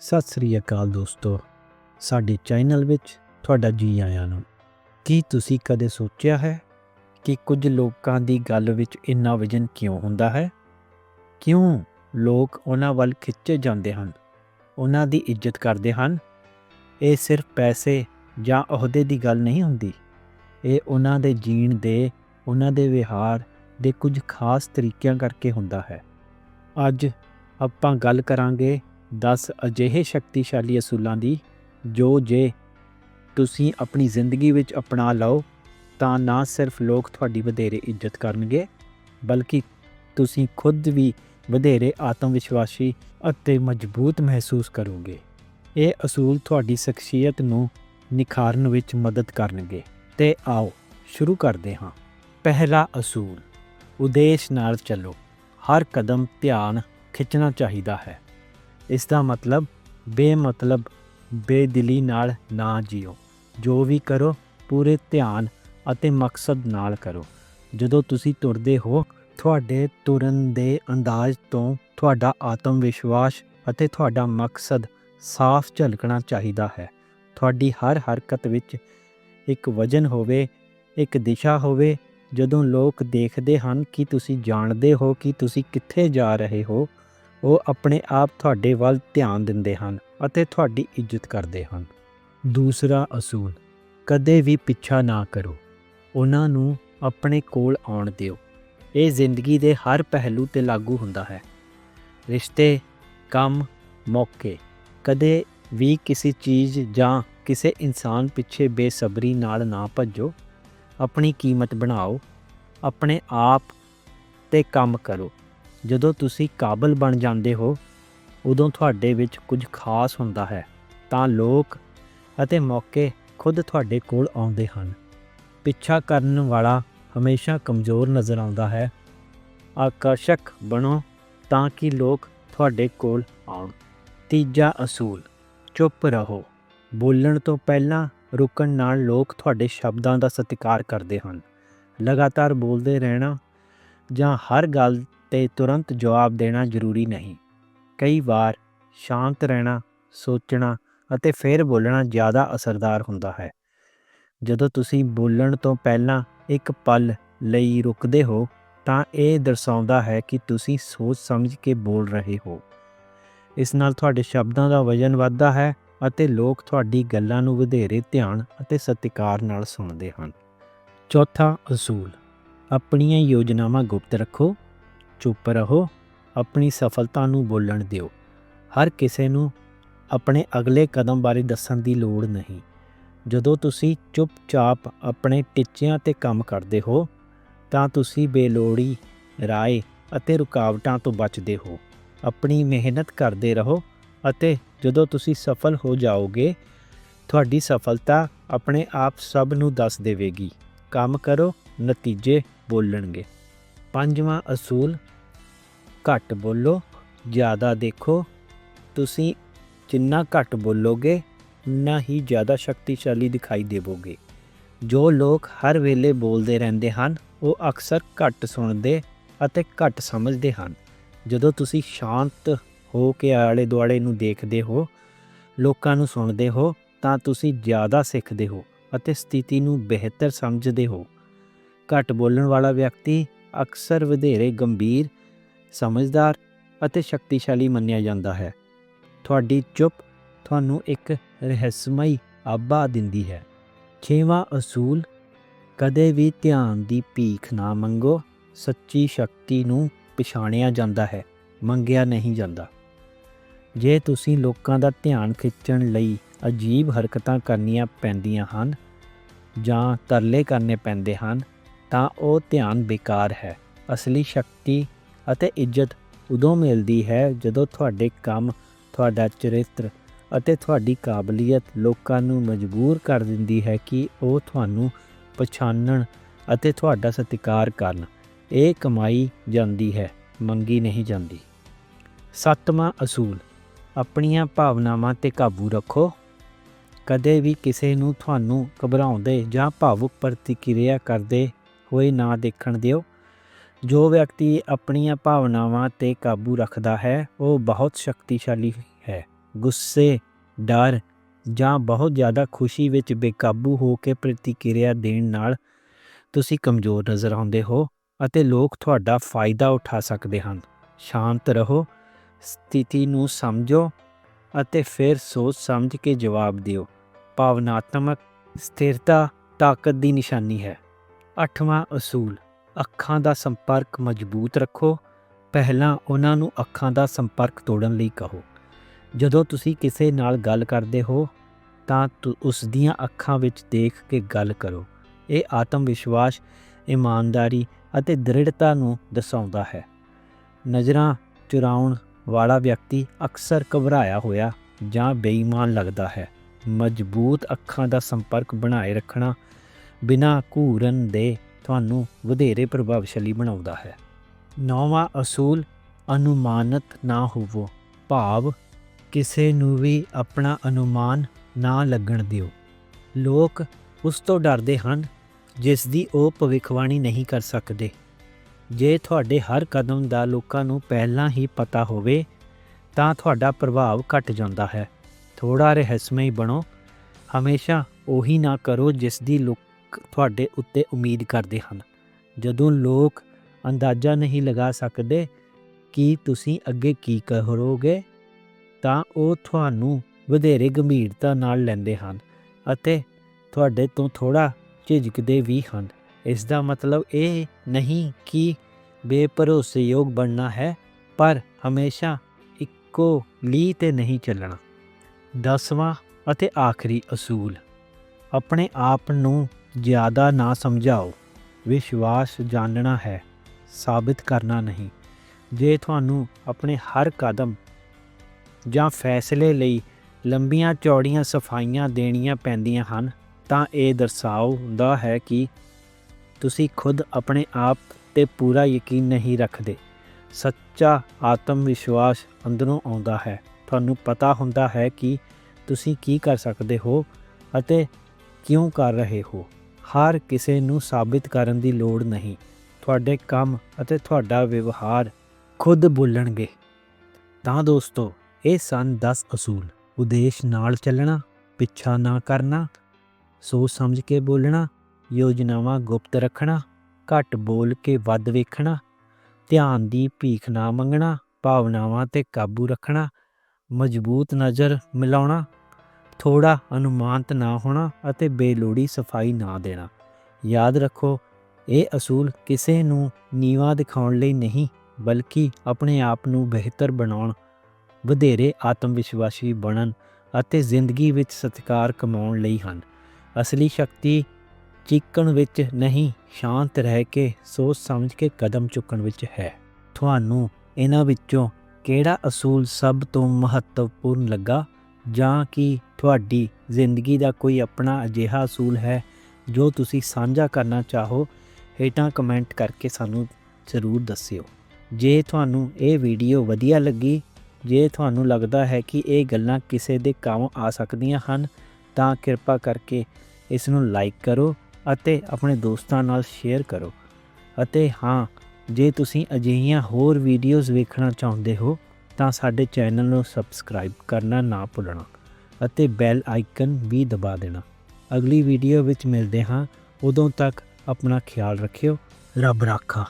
ਸਤਿ ਸ੍ਰੀ ਅਕਾਲ ਦੋਸਤੋ, ਸਾਡੇ ਚੈਨਲ ਵਿੱਚ ਤੁਹਾਡਾ ਜੀ ਆਇਆਂ ਨੂੰ। ਕੀ ਤੁਸੀਂ ਕਦੇ ਸੋਚਿਆ ਹੈ ਕਿ ਕੁਝ ਲੋਕਾਂ ਦੀ ਗੱਲ ਵਿੱਚ ਇੰਨਾ ਵਜਨ ਕਿਉਂ ਹੁੰਦਾ ਹੈ? ਕਿਉਂ ਲੋਕ ਉਹਨਾਂ ਵੱਲ ਖਿੱਚੇ ਜਾਂਦੇ ਹਨ, ਉਹਨਾਂ ਦੀ ਇੱਜ਼ਤ ਕਰਦੇ ਹਨ? ਇਹ ਸਿਰਫ ਪੈਸੇ ਜਾਂ ਅਹੁਦੇ ਦੀ ਗੱਲ ਨਹੀਂ ਹੁੰਦੀ। ਇਹ ਉਹਨਾਂ ਦੇ ਜੀਣ ਦੇ, ਉਹਨਾਂ ਦੇ ਵਿਹਾਰ ਦੇ ਕੁਝ ਖਾਸ ਤਰੀਕਿਆਂ ਕਰਕੇ ਹੁੰਦਾ ਹੈ। ਅੱਜ ਆਪਾਂ ਗੱਲ ਕਰਾਂਗੇ 10 ਅਜਿਹੇ ਸ਼ਕਤੀਸ਼ਾਲੀ ਅਸੂਲਾਂ ਦੀ, ਜੋ ਜੇ ਤੁਸੀਂ ਆਪਣੀ ਜ਼ਿੰਦਗੀ ਵਿੱਚ ਅਪਣਾ ਲਓ, ਤਾਂ ਨਾ ਸਿਰਫ ਲੋਕ ਤੁਹਾਡੀ ਵਧੇਰੇ ਇੱਜ਼ਤ ਕਰਨਗੇ, ਬਲਕਿ ਤੁਸੀਂ ਖੁਦ ਵੀ ਵਧੇਰੇ ਆਤਮ ਵਿਸ਼ਵਾਸੀ ਅਤੇ ਮਜ਼ਬੂਤ ਮਹਿਸੂਸ ਕਰੋਗੇ। ਇਹ ਅਸੂਲ ਤੁਹਾਡੀ ਸ਼ਖਸੀਅਤ ਨੂੰ ਨਿਖਾਰਨ ਵਿੱਚ ਮਦਦ ਕਰਨਗੇ। ਤੇ ਆਓ, ਸ਼ੁਰੂ ਕਰਦੇ ਹਾਂ। ਪਹਿਲਾ ਅਸੂਲ, ਉਦੇਸ਼ ਨਾਲ ਚੱਲੋ। ਹਰ ਕਦਮ ਧਿਆਨ ਖਿੱਚਣਾ ਚਾਹੀਦਾ ਹੈ। ਇਸ ਦਾ ਮਤਲਬ ਬੇਮਤਲਬ, ਬੇਦਿਲੀ ਨਾਲ ਨਾ ਜੀਓ। ਜੋ ਵੀ ਕਰੋ, ਪੂਰੇ ਧਿਆਨ ਅਤੇ ਮਕਸਦ ਨਾਲ ਕਰੋ। ਜਦੋਂ ਤੁਸੀਂ ਤੁਰਦੇ ਹੋ, ਤੁਹਾਡੇ ਤੁਰਨ ਦੇ ਅੰਦਾਜ਼ ਤੋਂ ਤੁਹਾਡਾ ਆਤਮ ਵਿਸ਼ਵਾਸ ਅਤੇ ਤੁਹਾਡਾ ਮਕਸਦ ਸਾਫ਼ ਝਲਕਣਾ ਚਾਹੀਦਾ ਹੈ। ਤੁਹਾਡੀ ਹਰ ਹਰਕਤ ਵਿੱਚ ਇੱਕ ਵਜਨ ਹੋਵੇ, ਇੱਕ ਦਿਸ਼ਾ ਹੋਵੇ। ਜਦੋਂ ਲੋਕ ਦੇਖਦੇ ਹਨ ਕਿ ਤੁਸੀਂ ਜਾਣਦੇ ਹੋ ਕਿ ਤੁਸੀਂ ਕਿੱਥੇ ਜਾ ਰਹੇ ਹੋ ਉਹ ਆਪਣੇ ਆਪ ਤੁਹਾਡੇ ਵੱਲ ਧਿਆਨ ਦਿੰਦੇ ਹਨ ਅਤੇ ਤੁਹਾਡੀ ਇੱਜ਼ਤ ਕਰਦੇ ਹਨ। ਦੂਸਰਾ ਅਸੂਲ, ਕਦੇ ਵੀ ਪਿੱਛਾ ਨਾ ਕਰੋ। ਉਹਨਾਂ ਨੂੰ ਆਪਣੇ ਕੋਲ ਆਉਣ ਦਿਓ। ਇਹ ਜ਼ਿੰਦਗੀ ਦੇ ਹਰ ਪਹਿਲੂ ਤੇ ਲਾਗੂ ਹੁੰਦਾ ਹੈ। ਰਿਸ਼ਤੇ, ਕੰਮ, ਮੌਕੇ, ਕਦੇ ਵੀ ਕਿਸੇ ਚੀਜ਼ ਜਾਂ ਕਿਸੇ ਇਨਸਾਨ ਪਿੱਛੇ ਬੇਸਬਰੀ ਨਾਲ ਨਾ ਭੱਜੋ। ਆਪਣੀ ਕੀਮਤ ਬਣਾਓ। ਆਪਣੇ ਆਪ ਤੇ ਕੰਮ ਕਰੋ। ਜਦੋਂ ਤੁਸੀਂ ਕਾਬਲ ਬਣ ਜਾਂਦੇ ਹੋ, ਉਦੋਂ ਤੁਹਾਡੇ ਵਿੱਚ ਕੁਝ ਖਾਸ ਹੁੰਦਾ ਹੈ। ਤਾਂ ਲੋਕ ਅਤੇ ਮੌਕੇ ਖੁਦ ਤੁਹਾਡੇ ਕੋਲ ਆਉਂਦੇ ਹਨ। ਪਿੱਛਾ ਕਰਨ ਵਾਲਾ ਹਮੇਸ਼ਾ ਕਮਜ਼ੋਰ ਨਜ਼ਰ ਆਉਂਦਾ ਹੈ। ਆਕਰਸ਼ਕ ਬਣੋ ਤਾਂ ਕਿ ਲੋਕ ਤੁਹਾਡੇ ਕੋਲ ਆਉਣ। ਤੀਜਾ ਅਸੂਲ, ਚੁੱਪ ਰਹੋ। ਬੋਲਣ ਤੋਂ ਪਹਿਲਾਂ ਰੁਕਣ ਨਾਲ ਲੋਕ ਤੁਹਾਡੇ ਸ਼ਬਦਾਂ ਦਾ ਸਤਿਕਾਰ ਕਰਦੇ ਹਨ। ਲਗਾਤਾਰ ਬੋਲਦੇ ਰਹਿਣਾ ਜਾਂ ਹਰ ਗੱਲ ਤੇ ਤੁਰੰਤ ਜਵਾਬ ਦੇਣਾ ਜ਼ਰੂਰੀ ਨਹੀਂ। ਕਈ ਵਾਰ ਸ਼ਾਂਤ ਰਹਿਣਾ, ਸੋਚਣਾ ਅਤੇ ਫਿਰ ਬੋਲਣਾ ਜ਼ਿਆਦਾ ਅਸਰਦਾਰ ਹੁੰਦਾ ਹੈ। ਜਦੋਂ ਤੁਸੀਂ ਬੋਲਣ ਤੋਂ ਪਹਿਲਾਂ ਇੱਕ ਪਲ ਲਈ ਰੁਕਦੇ ਹੋ, ਤਾਂ ਇਹ ਦਰਸਾਉਂਦਾ ਹੈ ਕਿ ਤੁਸੀਂ ਸੋਚ ਸਮਝ ਕੇ ਬੋਲ ਰਹੇ ਹੋ। ਇਸ ਨਾਲ ਤੁਹਾਡੇ ਸ਼ਬਦਾਂ ਦਾ ਵਜ਼ਨ ਵੱਧਦਾ ਹੈ ਅਤੇ ਲੋਕ ਤੁਹਾਡੀ ਗੱਲਾਂ ਨੂੰ ਵਧੇਰੇ ਧਿਆਨ ਅਤੇ ਸਤਿਕਾਰ ਨਾਲ ਸੁਣਦੇ ਹਨ। ਚੌਥਾ ਅਸੂਲ, ਆਪਣੀਆਂ ਯੋਜਨਾਵਾਂ ਗੁਪਤ ਰੱਖੋ। ਚੁੱਪ ਰਹੋ, ਆਪਣੀ ਸਫਲਤਾ ਨੂੰ ਬੋਲਣ ਦਿਓ। ਹਰ ਕਿਸੇ ਨੂੰ ਆਪਣੇ ਅਗਲੇ ਕਦਮ ਬਾਰੇ ਦੱਸਣ ਦੀ ਲੋੜ ਨਹੀਂ। ਜਦੋਂ ਤੁਸੀਂ ਚੁੱਪਚਾਪ ਆਪਣੇ ਟੀਚਿਆਂ ਤੇ ਕੰਮ ਕਰਦੇ ਹੋ, ਤਾਂ ਤੁਸੀਂ ਬੇਲੋੜੀ, ਰਾਏ ਅਤੇ ਰੁਕਾਵਟਾਂ ਤੋਂ ਬਚਦੇ ਹੋ। ਆਪਣੀ ਮਿਹਨਤ ਕਰਦੇ ਰਹੋ ਅਤੇ ਜਦੋਂ ਤੁਸੀਂ ਸਫਲ ਹੋ ਜਾਓਗੇ, ਤੁਹਾਡੀ ਸਫਲਤਾ ਆਪਣੇ ਆਪ ਸਭ ਨੂੰ ਦੱਸ ਦੇਵੇਗੀ। ਕੰਮ ਕਰੋ, ਨਤੀਜੇ ਬੋਲਣਗੇ। ਪੰਜਵਾਂ ਅਸੂਲ, ਘੱਟ ਬੋਲੋ, ਜ਼ਿਆਦਾ ਦੇਖੋ। ਤੁਸੀਂ ਜਿੰਨਾ ਘੱਟ ਬੋਲੋਗੇ, ਉਨਾ ਹੀ ਜ਼ਿਆਦਾ ਸ਼ਕਤੀਸ਼ਾਲੀ ਦਿਖਾਈ ਦੇਵੋਗੇ। ਜੋ ਲੋਕ ਹਰ ਵੇਲੇ ਬੋਲਦੇ ਰਹਿੰਦੇ ਹਨ, ਉਹ ਅਕਸਰ ਘੱਟ ਸੁਣਦੇ ਅਤੇ ਘੱਟ ਸਮਝਦੇ ਹਨ। ਜਦੋਂ ਤੁਸੀਂ ਸ਼ਾਂਤ ਹੋ ਕੇ ਆਲੇ ਦੁਆਲੇ ਨੂੰ ਦੇਖਦੇ ਹੋ, ਲੋਕਾਂ ਨੂੰ ਸੁਣਦੇ ਹੋ, ਤਾਂ ਤੁਸੀਂ ਜ਼ਿਆਦਾ ਸਿੱਖਦੇ ਹੋ ਅਤੇ ਸਥਿਤੀ ਨੂੰ ਬਿਹਤਰ ਸਮਝਦੇ ਹੋ। ਘੱਟ ਬੋਲਣ ਵਾਲਾ ਵਿਅਕਤੀ ਅਕਸਰ ਵਧੇਰੇ ਗੰਭੀਰ, ਸਮਝਦਾਰ ਅਤੇ ਸ਼ਕਤੀਸ਼ਾਲੀ ਮੰਨਿਆ ਜਾਂਦਾ ਹੈ। ਤੁਹਾਡੀ ਚੁੱਪ ਤੁਹਾਨੂੰ ਇੱਕ ਰਹੱਸਮਈ ਆਭਾ ਦਿੰਦੀ ਹੈ। ਛੇਵਾਂ ਅਸੂਲ, ਕਦੇ ਵੀ ਧਿਆਨ ਦੀ ਭੀਖ ਨਾ ਮੰਗੋ, ਸੱਚੀ ਸ਼ਕਤੀ ਨੂੰ ਪਛਾਣਿਆ ਜਾਂਦਾ ਹੈ, ਮੰਗਿਆ ਨਹੀਂ ਜਾਂਦਾ। ਜੇ ਤੁਸੀਂ ਲੋਕਾਂ ਦਾ ਧਿਆਨ ਖਿੱਚਣ ਲਈ ਅਜੀਬ ਹਰਕਤਾਂ ਕਰਨੀਆਂ ਪੈਂਦੀਆਂ ਹਨ ਜਾਂ ਤਰਲੇ ਕਰਨੇ ਪੈਂਦੇ ਹਨ ਤਾਂ ਉਹ ਧਿਆਨ ਬੇਕਾਰ ਹੈ, ਅਸਲੀ ਸ਼ਕਤੀ ਅਤੇ ਇੱਜ਼ਤ ਉਦੋਂ ਮਿਲਦੀ ਹੈ ਜਦੋਂ ਤੁਹਾਡੇ ਕੰਮ, ਤੁਹਾਡਾ ਚਰਿੱਤਰ ਅਤੇ ਤੁਹਾਡੀ ਕਾਬਲੀਅਤ ਲੋਕਾਂ ਨੂੰ ਮਜਬੂਰ ਕਰ ਦਿੰਦੀ ਹੈ ਕਿ ਉਹ ਤੁਹਾਨੂੰ ਪਛਾਣਨ ਅਤੇ ਤੁਹਾਡਾ ਸਤਿਕਾਰ ਕਰਨ। ਇਹ ਕਮਾਈ ਜਾਂਦੀ ਹੈ, ਮੰਗੀ ਨਹੀਂ ਜਾਂਦੀ। ਸੱਤਵਾਂ ਅਸੂਲ, ਆਪਣੀਆਂ ਭਾਵਨਾਵਾਂ ਤੇ ਕਾਬੂ ਰੱਖੋ। ਕਦੇ ਵੀ ਕਿਸੇ ਨੂੰ ਤੁਹਾਨੂੰ ਘਬਰਾਉਂਦੇ ਜਾਂ ਭਾਵੁਕ ਪ੍ਰਤੀਕਿਰਿਆ ਕਰਦੇ ਹੋਏ ਨਾ ਦੇਖਣ ਦਿਓ। ਜੋ ਵਿਅਕਤੀ ਆਪਣੀਆਂ ਭਾਵਨਾਵਾਂ ਤੇ ਕਾਬੂ ਰੱਖਦਾ ਹੈ, ਉਹ ਬਹੁਤ ਸ਼ਕਤੀਸ਼ਾਲੀ ਹੈ। ਗੁੱਸੇ, ਡਰ ਜਾਂ ਬਹੁਤ ਜ਼ਿਆਦਾ ਖੁਸ਼ੀ ਵਿੱਚ ਬੇਕਾਬੂ ਹੋ ਕੇ ਪ੍ਰਤੀਕਿਰਿਆ ਦੇਣ ਨਾਲ ਤੁਸੀਂ ਕਮਜ਼ੋਰ ਨਜ਼ਰ ਆਉਂਦੇ ਹੋ ਅਤੇ ਲੋਕ ਤੁਹਾਡਾ ਫਾਇਦਾ ਉਠਾ ਸਕਦੇ ਹਨ। ਸ਼ਾਂਤ ਰਹੋ, ਸਥਿਤੀ ਨੂੰ ਸਮਝੋ ਅਤੇ ਫਿਰ ਸੋਚ ਸਮਝ ਕੇ ਜਵਾਬ ਦਿਓ। ਭਾਵਨਾਤਮਕ ਸਥਿਰਤਾ ਤਾਕਤ ਦੀ ਨਿਸ਼ਾਨੀ ਹੈ। ਅੱਠਵਾਂ ਅਸੂਲ, ਅੱਖਾਂ ਦਾ ਸੰਪਰਕ ਮਜ਼ਬੂਤ ਰੱਖੋ। ਪਹਿਲਾਂ ਉਹਨਾਂ ਨੂੰ ਅੱਖਾਂ ਦਾ ਸੰਪਰਕ ਤੋੜਨ ਲਈ ਕਹੋ। ਜਦੋਂ ਤੁਸੀਂ ਕਿਸੇ ਨਾਲ ਗੱਲ ਕਰਦੇ ਹੋ, ਤਾਂ ਤੁ- ਉਸ ਦੀਆਂ ਅੱਖਾਂ ਵਿੱਚ ਦੇਖ ਕੇ ਗੱਲ ਕਰੋ। ਇਹ ਆਤਮ ਵਿਸ਼ਵਾਸ ਇਮਾਨਦਾਰੀ ਅਤੇ ਦ੍ਰਿੜਤਾ ਨੂੰ ਦਰਸਾਉਂਦਾ ਹੈ। ਨਜ਼ਰਾਂ ਚੁਰਾਉਣ ਵਾਲਾ ਵਿਅਕਤੀ ਅਕਸਰ ਘਬਰਾਇਆ ਹੋਇਆ ਜਾਂ ਬੇਈਮਾਨ ਲੱਗਦਾ ਹੈ। ਮਜ਼ਬੂਤ ਅੱਖਾਂ ਦਾ ਸੰਪਰਕ ਬਣਾਏ ਰੱਖਣਾ ਬਿਨਾਂ ਘੂਰਨ ਦੇ ਤੁਹਾਨੂੰ ਵਧੇਰੇ ਪ੍ਰਭਾਵਸ਼ਾਲੀ ਬਣਾਉਂਦਾ ਹੈ। ਨੌਵਾਂ ਅਸੂਲ, ਅਨੁਮਾਨਤ ਨਾ ਹੋਵੋ। ਭਾਵ, ਕਿਸੇ ਨੂੰ ਵੀ ਆਪਣਾ ਅਨੁਮਾਨ ਨਾ ਲੱਗਣ ਦਿਓ। ਲੋਕ ਉਸ ਤੋਂ ਡਰਦੇ ਹਨ, ਜਿਸ ਦੀ ਉਹ ਭਵਿੱਖਬਾਣੀ ਨਹੀਂ ਕਰ ਸਕਦੇ। ਜੇ ਤੁਹਾਡੇ ਹਰ ਕਦਮ ਦਾ ਲੋਕਾਂ ਨੂੰ ਪਹਿਲਾਂ ਹੀ ਪਤਾ ਹੋਵੇ, ਤਾਂ ਤੁਹਾਡਾ ਪ੍ਰਭਾਵ ਘਟ ਜਾਂਦਾ ਹੈ। ਥੋੜਾ ਰਹੱਸਮਈ ਬਣੋ। ਹਮੇਸ਼ਾ ਉਹੀ ਨਾ ਕਰੋ ਜਿਸ ਦੀ ਲੋਕ ਤੁਹਾਡੇ ਉੱਤੇ ਉਮੀਦ ਕਰਦੇ ਹਨ। ਜਦੋਂ ਲੋਕ ਅੰਦਾਜ਼ਾ ਨਹੀਂ ਲਗਾ ਸਕਦੇ ਕਿ ਤੁਸੀਂ ਅੱਗੇ ਕੀ ਕਰੋਗੇ, ਤਾਂ ਉਹ ਤੁਹਾਨੂੰ ਵਧੇਰੇ ਗੰਭੀਰਤਾ ਨਾਲ ਲੈਂਦੇ ਹਨ ਅਤੇ ਤੁਹਾਡੇ ਤੋਂ ਥੋੜਾ ਝਿਜਕਦੇ ਵੀ ਹਨ। ਇਸ ਦਾ ਮਤਲਬ ਇਹ ਨਹੀਂ ਕਿ ਬੇਭਰੋਸੇਯੋਗ ਬਣਨਾ ਹੈ, ਪਰ ਹਮੇਸ਼ਾ ਇੱਕੋ ਲੀ ਤੇ ਨਹੀਂ ਚੱਲਣਾ। ਦਸਵਾਂ ਅਤੇ ਆਖਰੀ ਅਸੂਲ, ਆਪਣੇ ਆਪ ਨੂੰ ਜ਼ਿਆਦਾ ਨਾ ਸਮਝਾਓ। ਵਿਸ਼ਵਾਸ ਜਾਣਨਾ ਹੈ, ਸਾਬਿਤ ਕਰਨਾ ਨਹੀਂ। ਜੇ ਤੁਹਾਨੂੰ ਆਪਣੇ ਹਰ ਕਦਮ ਜਾਂ ਫੈਸਲੇ ਲਈ ਲੰਬੀਆਂ ਚੌੜੀਆਂ ਸਫਾਈਆਂ ਦੇਣੀਆਂ ਪੈਂਦੀਆਂ ਹਨ, ਤਾਂ ਇਹ ਦਰਸਾਉਂਦਾ ਹੈ ਕਿ ਤੁਸੀਂ ਖੁਦ ਆਪਣੇ ਆਪ ਤੇ ਪੂਰਾ ਯਕੀਨ ਨਹੀਂ ਰੱਖਦੇ। ਸੱਚਾ ਆਤਮ ਵਿਸ਼ਵਾਸ ਅੰਦਰੋਂ ਆਉਂਦਾ ਹੈ। ਤੁਹਾਨੂੰ ਪਤਾ ਹੁੰਦਾ ਹੈ ਕਿ ਤੁਸੀਂ ਕੀ ਕਰ ਸਕਦੇ ਹੋ ਅਤੇ ਕਿਉਂ ਕਰ ਰਹੇ ਹੋ। ਹਰ ਕਿਸੇ ਨੂੰ ਸਾਬਿਤ ਕਰਨ ਦੀ ਲੋੜ ਨਹੀਂ। ਤੁਹਾਡੇ ਕੰਮ ਅਤੇ ਤੁਹਾਡਾ ਵਿਵਹਾਰ ਖੁਦ ਬੋਲਣਗੇ। ਤਾਂ ਦੋਸਤੋ, ਇਹ ਸਨ 10 ਅਸੂਲ। ਉਦੇਸ਼ ਨਾਲ ਚੱਲਣਾ, ਪਿੱਛਾ ਨਾ ਕਰਨਾ, ਸੋਚ ਸਮਝ ਕੇ ਬੋਲਣਾ, ਯੋਜਨਾਵਾਂ ਗੁਪਤ ਰੱਖਣਾ, ਘੱਟ ਬੋਲ ਕੇ ਵੱਧ ਵੇਖਣਾ, ਧਿਆਨ ਦੀ ਭੀਖ ਨਾ ਮੰਗਣਾ, ਭਾਵਨਾਵਾਂ ਤੇ ਕਾਬੂ ਰੱਖਣਾ, ਮਜ਼ਬੂਤ ਨਜ਼ਰ ਮਿਲਾਉਣਾ ਥੋੜਾ ਅਨੁਮਾਨਤ ਨਾ ਹੋਣਾ ਅਤੇ ਬੇਲੋੜੀ ਸਫ਼ਾਈ ਨਾ ਦੇਣਾ। ਯਾਦ ਰੱਖੋ, ਇਹ ਅਸੂਲ ਕਿਸੇ ਨੂੰ ਨੀਵਾ ਦਿਖਾਉਣ ਲਈ ਨਹੀਂ, ਬਲਕਿ ਆਪਣੇ ਆਪ ਨੂੰ ਬਿਹਤਰ ਬਣਾਉਣ, ਵਧੇਰੇ ਆਤਮ ਵਿਸ਼ਵਾਸੀ ਬਣਨ ਅਤੇ ਜ਼ਿੰਦਗੀ ਵਿੱਚ ਸਤਿਕਾਰ ਕਮਾਉਣ ਲਈ ਹਨ। ਅਸਲੀ ਸ਼ਕਤੀ ਚੀਕਣ ਵਿੱਚ ਨਹੀਂ, ਸ਼ਾਂਤ ਰਹਿ ਕੇ, ਸੋਚ ਸਮਝ ਕੇ ਕਦਮ ਚੁੱਕਣ ਵਿੱਚ ਹੈ। ਤੁਹਾਨੂੰ ਇਹਨਾਂ ਵਿੱਚੋਂ ਕਿਹੜਾ ਅਸੂਲ ਸਭ ਤੋਂ ਮਹੱਤਵਪੂਰਨ ਲੱਗਾ? ਜਾਂ ਕਿ ਤੁਹਾਡੀ ਜ਼ਿੰਦਗੀ ਦਾ ਕੋਈ ਆਪਣਾ ਅਜਿਹਾ ਅਸੂਲ ਹੈ ਜੋ ਤੁਸੀਂ ਸਾਂਝਾ ਕਰਨਾ ਚਾਹੋ, ਹੇਠਾਂ ਕਮੈਂਟ ਕਰਕੇ ਸਾਨੂੰ ਜ਼ਰੂਰ ਦੱਸਿਓ। ਜੇ ਤੁਹਾਨੂੰ ਇਹ ਵੀਡੀਓ ਵਧੀਆ ਲੱਗੀ, ਜੇ ਤੁਹਾਨੂੰ ਲੱਗਦਾ ਹੈ ਕਿ ਇਹ ਗੱਲਾਂ ਕਿਸੇ ਦੇ ਕੰਮ ਆ ਸਕਦੀਆਂ ਹਨ, ਤਾਂ ਕਿਰਪਾ ਕਰਕੇ ਇਸ ਨੂੰ ਲਾਈਕ ਕਰੋ ਅਤੇ ਆਪਣੇ ਦੋਸਤਾਂ ਨਾਲ ਸ਼ੇਅਰ ਕਰੋ। ਅਤੇ ਹਾਂ, ਜੇ ਤੁਸੀਂ ਅਜਿਹੀਆਂ ਹੋਰ ਵੀਡੀਓਜ਼ ਵੇਖਣਾ ਚਾਹੁੰਦੇ ਹੋ ਤਾਂ ਸਾਡੇ ਚੈਨਲ ਨੂੰ ਸਬਸਕ੍ਰਾਈਬ ਕਰਨਾ ਨਾ ਭੁੱਲਣਾ ਅਤੇ ਬੈਲ ਆਈਕਨ ਵੀ ਦਬਾ ਦੇਣਾ। ਅਗਲੀ ਵੀਡੀਓ ਵਿੱਚ ਮਿਲਦੇ ਹਾਂ। ਉਦੋਂ ਤੱਕ ਆਪਣਾ ਖਿਆਲ ਰੱਖਿਓ। ਰੱਬ ਰਾਖਾ।